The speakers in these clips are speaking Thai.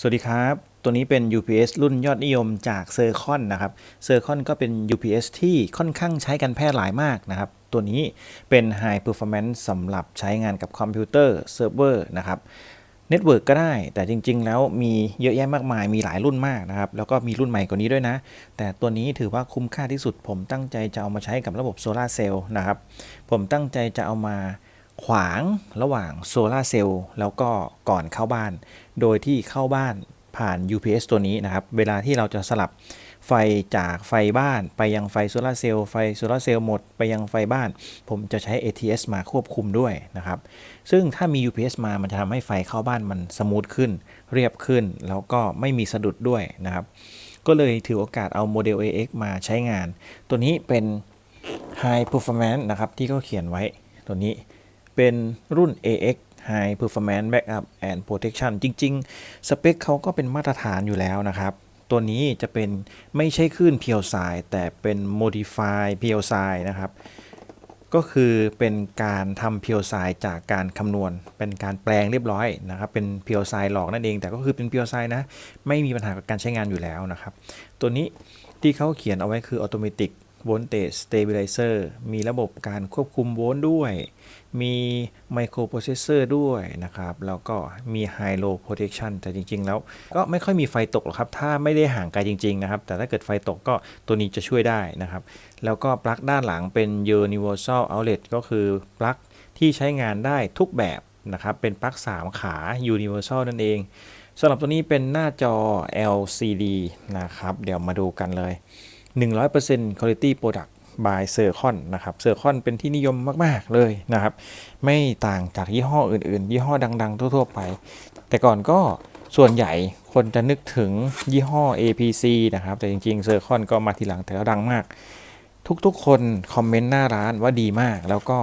สวัสดีครับ ตัวนี้เป็น UPS รุ่นยอดนิยมจากเซอร์คอนนะครับเซอร์คอนก็เป็น UPS ที่ค่อนข้างใช้กันแพร่หลายมากนะครับ ตัวนี้เป็น High Performance สำหรับใช้งานกับคอมพิวเตอร์เซิร์ฟเวอร์นะครับเน็ตเวิร์กก็ได้ แต่จริง ๆ แล้วมีเยอะแยะมากมาย มีหลายรุ่นมากนะครับ แล้วก็มีรุ่นใหม่กว่านี้ด้วยนะ แต่ตัวนี้ถือว่าคุ้มค่าที่สุด ผมตั้งใจจะเอามาใช้กับระบบโซลาเซลล์นะครับ ผมตั้งใจจะเอามา ขวางระหว่างโซลาร์เซลล์แล้วก็ก่อนเข้าบ้าน โดยที่เข้าบ้านผ่าน UPS ตัวนี้นะครับ เวลาที่เราจะสลับไฟจากไฟบ้านไปยังไฟโซลาร์เซลล์ไฟโซลาร์เซลล์หมดไปยังไฟบ้าน ผมจะใช้ ATS มาควบคุมด้วยนะครับ ซึ่งถ้ามี UPS มามันจะทำให้ไฟเข้าบ้านมันสมูทขึ้น เรียบขึ้น แล้วก็ไม่มีสะดุดด้วยนะครับ ก็เลยถือโอกาสเอาโมเดล AX มาใช้งาน ตัวนี้เป็น High Performance นะครับที่เขาเขียนไว้ตัวนี้ เป็นรุ่น AX High Performance Backup and Protection จริง ๆ สเปคเขาก็เป็นมาตรฐานอยู่แล้วนะครับ ตัวนี้จะเป็นไม่ใช่คลื่นเพียวไซแต่เป็น Modify เพียวไซนะครับ ก็คือเป็นการทำเพียวไซจากการคำนวณ เป็นการแปลงเรียบร้อยนะครับ เป็นเพียวไซหลอกนั่นเอง แต่ก็คือเป็นเพียวไซนะ ไม่มีปัญหากับการใช้งานอยู่แล้วนะครับ ตัวนี้ที่เขาเขียนเอาไว้คือ Automatic Voltage Stabilizer มีระบบการควบคุมโวลต์ด้วย มีไมโครโปรเซสเซอร์ด้วยนะครับ แล้วก็มี High Low Protection แต่จริง ๆ แล้วก็ไม่ค่อยมีไฟตกหรอกครับ ถ้าไม่ได้ห่างไกลจริง ๆ นะครับ แต่ถ้าเกิดไฟตกก็ตัวนี้จะช่วยได้นะครับ แล้วก็ปลั๊กด้านหลังเป็น Universal Outlet ก็คือปลั๊กที่ใช้งานได้ทุกแบบนะครับ เป็นปลั๊ก 3 ขา Universal นั่นเองสำหรับตัวนี้เป็นหน้าจอ LCD นะครับ เดี๋ยวมาดูกันเลย 100% Quality Product by c i r c o n นะครับ c i r c o n เป็นที่นิยมมาก ๆ เลยนะครับ ไม่ต่างจากยี่ห้ออื่น ๆ ยี่ห้อดัง ๆ ทั่ว ๆ ไป แต่ก่อนก็ส่วนใหญ่คนจะนึกถึงยี่ห้อ APC นะครับ แต่จริงๆ c i r c o n ก็มาทีหลังแต่ก็ดังมาก ทุก ๆ คนคอมเมนต์หน้าร้านว่าดีมาก แล้วก็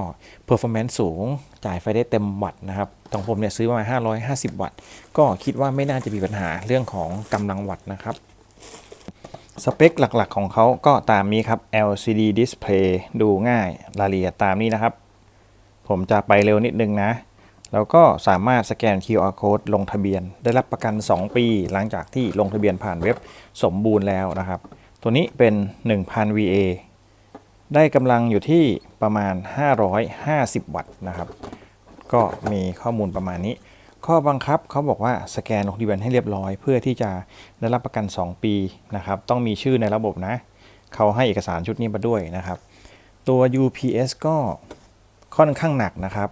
Performance สูง จ่ายไฟได้เต็มวัตต์นะครับตรงผมเนี่ยซื้อมา 550 วัตต์ ก็คิดว่าไม่น่าจะมีปัญหาเรื่องของกำลังวัตต์นะครับ สเปคหลักๆของเขาก็ตามนี้ครับ LCD Display ดูง่ายรายละเอียดตามนี้นะครับ ผมจะไปเร็วนิดนึงนะ แล้วก็สามารถสแกน QR Code ลงทะเบียน ได้รับประกัน 2 ปี หลังจากที่ลงทะเบียนผ่านเว็บสมบูรณ์แล้วนะครับ ตัวนี้เป็น 1000 VA ได้กำลังอยู่ที่ประมาณ 550 วัตต์นะครับ ก็มีข้อมูลประมาณนี้ ข้อบังคับเขาบอกว่าสแกนลงทะเบียนให้เรียบร้อย เพื่อที่จะได้รับประกัน 2 ปีนะครับ ต้องมีชื่อในระบบนะ เขาให้เอกสารชุดนี้มาด้วยนะครับ ตัว UPS ก็ค่อนข้างหนักนะครับ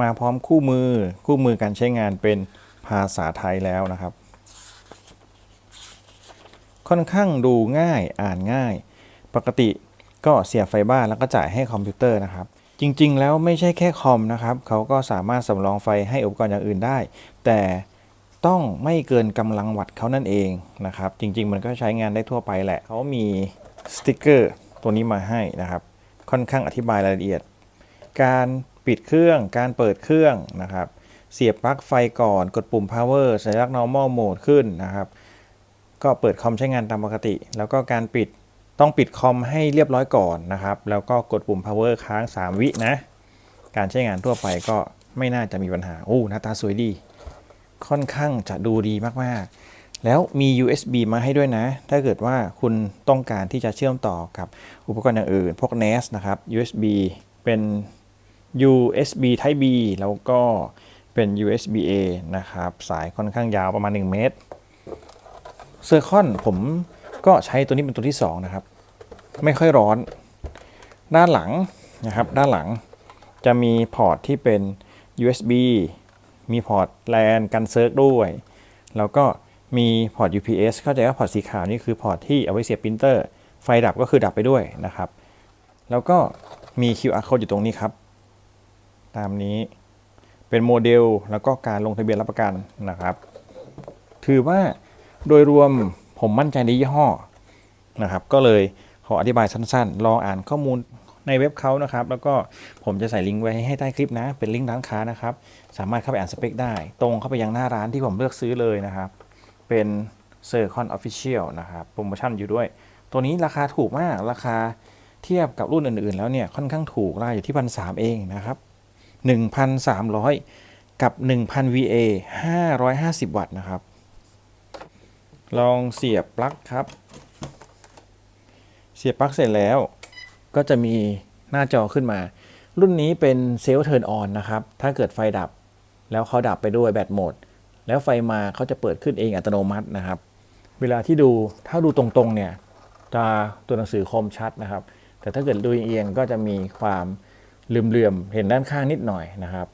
มาพร้อมคู่มือคู่มือการใช้งานเป็นภาษาไทยแล้วนะครับ ค่อนข้างดูง่ายอ่านง่าย ปกติก็เสียบไฟบ้านแล้วก็จ่ายให้คอมพิวเตอร์นะครับ จริงๆ แล้วไม่ใช่แค่คอมนะครับ เขาก็สามารถสำรองไฟให้อุปกรณ์อย่างอื่นได้ แต่ต้องไม่เกินกำลังวัตต์เขานั่นเองนะครับ จริง ๆ มันก็ใช้งานได้ทั่วไปแหละ เขามีสติกเกอร์ตัวนี้มาให้นะครับ ค่อนข้างอธิบายรายละเอียด การปิดเครื่อง การเปิดเครื่องนะครับ เสียบปลั๊กไฟก่อน กดปุ่ม power สัญลักษณ์ normal mode ขึ้นนะครับ ก็เปิดคอมใช้งานตามปกติ แล้วก็การปิด ต้องปิดคอมให้เรียบร้อยก่อนนะครับ แล้วก็กดปุ่ม power ค้าง 3 วินะ การใช้งานทั่วไปก็ไม่น่าจะมีปัญหา โอ้ หน้าตาสวยดี ค่อนข้างจะดูดีมากๆ แล้วมี USB มาให้ด้วยนะ ถ้าเกิดว่าคุณต้องการที่จะเชื่อมต่อกับอุปกรณ์อย่างอื่น พวก NAS นะครับ USB เป็น USB Type B แล้วก็เป็น USB A นะครับ สายค่อนข้างยาวประมาณ 1 เมตรเซอร์คอนผมก็ใช้ตัวนี้เป็นตัวที่ 2 นะครับ ไม่ค่อยร้อน ด้านหลังนะครับ ด้านหลังจะมีพอร์ตที่เป็น USB มีพอร์ต LAN กันเซิร์ฟด้วย แล้วก็มีพอร์ต UPS เข้าใจว่าพอร์ตสีขาวนี่คือพอร์ตที่เอาไว้เสียบปรินเตอร์ ไฟดับก็คือดับไปด้วยนะครับ แล้วก็มี QR code อยู่ตรงนี้ครับ ตามนี้เป็นโมเดลแล้วก็การลงทะเบียนรับประกันนะครับ ถือว่าโดยรวมผมมั่นใจในยี่ห้อนะครับ ก็เลย ออธิบายสั้นๆ ลองอ่านข้อมูลในเว็บเขานะครับ แล้วก็ผมจะใส่ลิงก์ไว้ให้ใต้คลิปนะ เป็นลิงก์ร้านค้านะครับ สามารถเข้าไปอ่านสเปคได้ ตรงเข้าไปยังหน้าร้านที่ผมเลือกซื้อเลยนะครับ เป็นเซอร์คอนออฟฟิเชียลนะครับโปรโมชั่นอยู่ด้วย ตัวนี้ราคาถูกมากราคาเทียบกับรุ่นอื่นๆ แล้วเนี่ยค่อนข้างถูกราคาอยู่ที่พันสเองนะครับ 1,300 กับ 1,000 VA 550 วัตต์นะครับ ลองเสียบปลั๊กครับ สียบปลั๊กเสร็จแล้วก็จะมีหน้าจอขึ้นมา รุ่นนี้เป็นเซลล์เทิร์นออนนะครับ ถ้าเกิดไฟดับ แล้วเขาดับไปด้วยแบตหมด แล้วไฟมาเขาจะเปิดขึ้นเองอัตโนมัตินะครับ เวลาที่ดูถ้าดูตรงๆเนี่ยจะตัวหนังสือคมชัดนะครับ แต่ถ้าเกิดดูเอียงก็จะมีความเหลื่อมๆเห็นด้านข้างนิดหน่อยนะครับ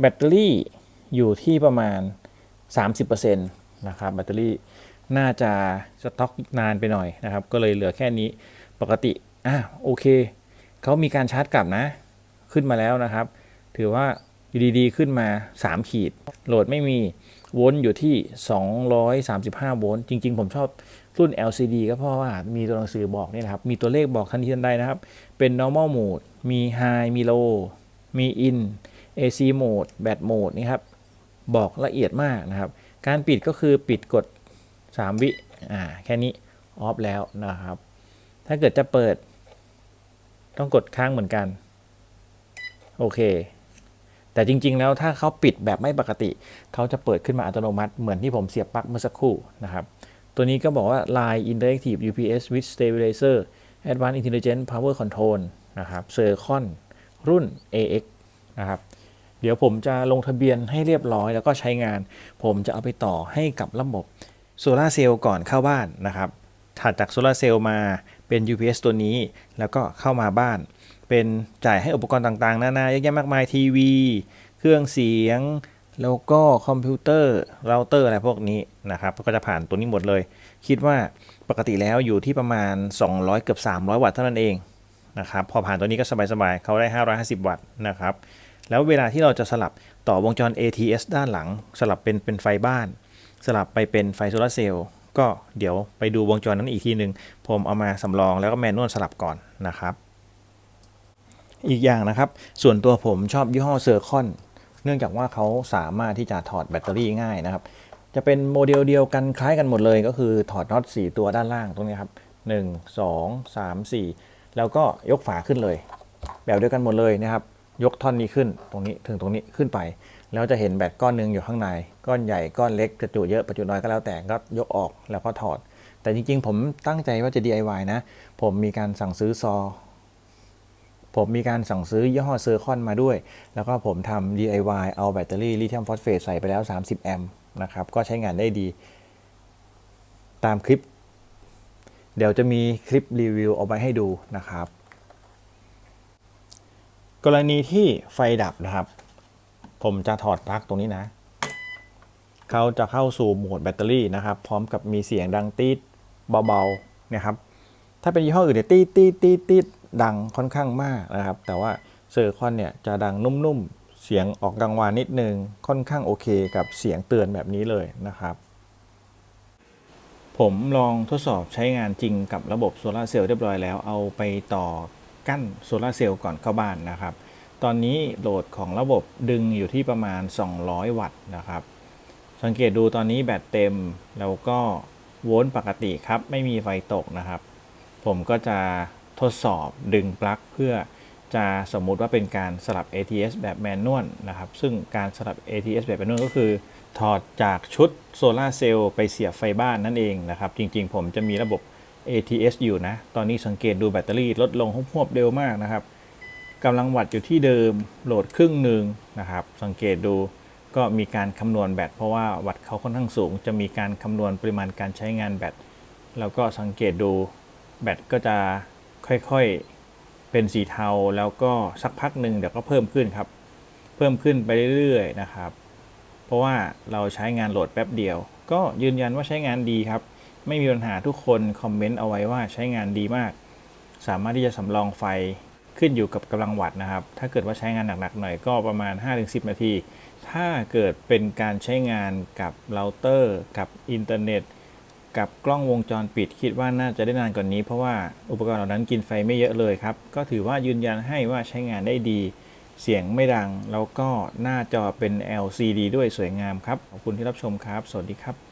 แบตเตอรี่อยู่ที่ประมาณ 30%นะครับแบตเตอรี่น่าจะสต็อกนานไปหน่อยนะครับ ก็เลยเหลือแค่นี้ ปกติอะโอเคเขามีการชาร์จกลับนะ ขึ้นมาแล้วนะครับ ถือว่าอยู่ดีๆขึ้นมา 3 ขีด โหลดไม่มีโวลต์อยู่ที่ 235 โวลต์จริง ๆ ผมชอบรุ่น LCD ก็เพราะว่ามีตัวหนังสือบอกนี่แหละครับ มีตัวเลขบอกทันทีทันใดนะครับ เป็น normal mode มี high มี low มี in AC mode bad mode นี่ครับ บอกละเอียดมากนะครับ การปิดก็คือปิดกด 3 วิ อ่า แค่นี้ ออฟแล้วนะครับ ถ้าเกิดจะเปิด ต้องกดค้างเหมือนกัน โอเค แต่จริง ๆ แล้วถ้าเขาปิดแบบไม่ปกติ เขาจะเปิดขึ้นมาอัตโนมัติ เหมือนที่ผมเสียบปลั๊กเมื่อสักครู่นะครับ ตัวนี้ก็บอกว่า Line Interactive UPS with Stabilizer Advanced Intelligent Power Control นะครับ Circon รุ่น AX นะครับเดี๋ยวผมจะลงทะเบียนให้เรียบร้อยแล้วก็ใช้งาน ผมจะเอาไปต่อให้กับระบบโซลาร์เซลล์ก่อนเข้าบ้านนะครับถัดจากโซลาร์เซลล์มา เป็น UPS ตัวนี้ แล้วก็เข้ามาบ้าน เป็นจ่ายให้อุปกรณ์ต่างๆ นานาเยอะแยะมากมายทีวี เครื่องเสียง แล้วก็คอมพิวเตอร์เราเตอร์อะไรพวกนี้นะครับ ก็จะผ่านตัวนี้หมดเลย คิดว่าปกติแล้วอยู่ที่ประมาณ 200 เกือบ 300 วัตต์เท่านั้นเองนะครับ พอผ่านตัวนี้ก็สบายๆเขาได้ 550 วัตต์นะครับ แล้วเวลาที่เราจะสลับต่อวงจร ATS ด้านหลัง สลับเป็นเป็นไฟบ้าน สลับไปเป็นไฟโซลาเซลล์ ก็เดี๋ยวไปดูวงจรนั้นอีกทีหนึ่งผมเอามาสำรองแล้วก็แมนนวลสลับก่อนนะครับ อีกอย่างนะครับ ส่วนตัวผมชอบยี่ห้อเซอร์คอนเนื่องจากว่าเขาสามารถที่จะถอดแบตเตอรี่ง่ายนะครับ จะเป็นโมเดลเดียวกันคล้ายกันหมดเลย ก็คือถอดน็อต4ตัวด้านล่างตรงนี้ครับ 1 2 3 4 แล้วก็ยกฝาขึ้นเลย แบบเดียวกันหมดเลยนะครับ ยกท่อนนี้ขึ้นตรงนี้ถึงตรงนี้ขึ้นไป แล้วจะเห็นแบตก้อนหนึ่งอยู่ข้างใน ก้อนใหญ่ก้อนเล็กจะจุเยอะประจุน้อยก็แล้วแต่ก็ยกออกแล้วก็ถอด แต่จริงๆ ผมตั้งใจว่าจะ DIY นะ ผมมีการสั่งซื้อซอ ผมมีการสั่งซื้อยี่ห้อเซอร์คอนมาด้วย แล้วก็ผมทำ DIY เอาแบตเตอรี่ลิเธียมฟอสเฟตใส่ไปแล้ว 30 แอมป์นะครับก็ใช้งานได้ดี ตามคลิป เดี๋ยวจะมีคลิปรีวิวเอาไว้ให้ดูนะครับ กรณีที่ไฟดับนะครับ ผมจะถอดปลั๊กตรงนี้นะ เขาจะเข้าสู่โหมดแบตเตอรี่นะครับ พร้อมกับมีเสียงดังตีดเบาๆเนะครับ ถ้าเป็นยี่ห้ออื่นเนี่ยตีดตีดตีดตีดดังค่อนข้างมากนะครับ แต่ว่าเซอร์คอนเนี่ยจะดังนุ่มๆ เสียงออกกังวานนิดนึง ค่อนข้างโอเคกับเสียงเตือนแบบนี้เลยนะครับผมลองทดสอบใช้งานจริงกับระบบโซลาเซลล์เรียบร้อยแล้วเอาไปต่อกั้นโซลาเซลล์ก่อนเข้าบ้านนะครับ ตอนนี้โหลดของระบบดึงอยู่ที่ประมาณ 200 วัตต์นะครับ สังเกตดูตอนนี้แบตเต็ม แล้วก็โวลต์ปกติครับ ไม่มีไฟตกนะครับ ผมก็จะทดสอบดึงปลั๊กเพื่อจะสมมุติว่าเป็นการสลับ ATS แบบแมนนวลนะครับ ซึ่งการสลับ ATS แบบแมนนวลก็คือ ถอดจากชุดโซลาเซลล์ไปเสียบไฟบ้านนั่นเองนะครับ จริงๆ ผมจะมีระบบ ATS อยู่นะ ตอนนี้สังเกตดูแบตเตอรี่ลดลงหวบเร็วมากนะครับ กำลังวัตต์อยู่ที่เดิมโหลดครึ่งหนึ่งนะครับ สังเกตดูก็มีการคำนวณแบตเพราะว่าวัตต์เขาค่อนข้างสูง จะมีการคำนวณปริมาณการใช้งานแบตแล้วก็สังเกตดูแบตก็จะค่อยๆเป็นสีเทาแล้วก็สักพักหนึ่งเดี๋ยวก็เพิ่มขึ้นครับ เพิ่มขึ้นไปเรื่อยๆนะครับ เพราะว่าเราใช้งานโหลดแป๊บเดียว ก็ยืนยันว่าใช้งานดีครับ ไม่มีปัญหาทุกคนคอมเมนต์เอาไว้ว่าใช้งานดีมาก สามารถที่จะสำรองไฟ ขึ้นอยู่กับกำลังวัตต์นะครับ ถ้าเกิดว่าใช้งานหนักๆหน่อยก็ประมาณ 5-10 นาที ถ้าเกิดเป็นการใช้งานกับเราเตอร์กับอินเทอร์เน็ตกับกล้องวงจรปิดคิดว่าน่าจะได้นานกว่านนี้ เพราะว่าอุปกรณ์เหล่านั้นกินไฟไม่เยอะเลยครับ ก็ถือว่ายืนยันให้ว่าใช้งานได้ดี เสียงไม่ดัง แล้วก็หน้าจอเป็น LCD ด้วยสวยงามครับ ขอบคุณที่รับชมครับ สวัสดีครับ